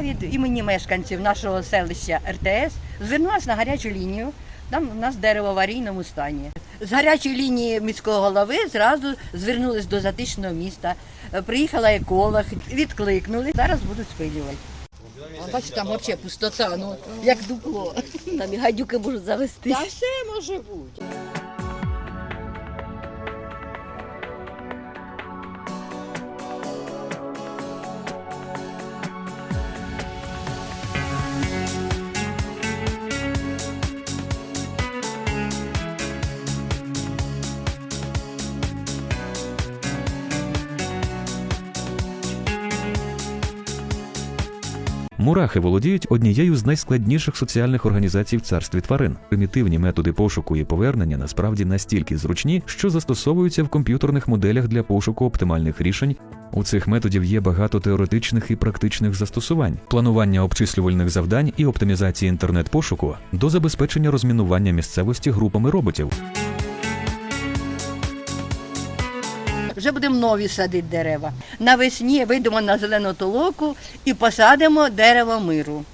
Я від імені мешканців нашого селища РТС звернулася на гарячу лінію. Там у нас дерево в аварійному стані. З гарячої лінії міського голови зразу звернулись до затишного міста. Приїхала еколог, відкликнули. Зараз будуть спилювати. Бачите, там взагалі пустота, ну як дупло. Там і гадюки можуть завестись. Та все може бути. Мурахи володіють однією з найскладніших соціальних організацій в царстві тварин. Примітивні методи пошуку і повернення насправді настільки зручні, що застосовуються в комп'ютерних моделях для пошуку оптимальних рішень. У цих методів є багато теоретичних і практичних застосувань: планування обчислювальних завдань і оптимізації інтернет-пошуку до забезпечення розмінування місцевості групами роботів. Вже будемо нові садити дерева. Навесні вийдемо на зелену толоку і посадимо дерево миру.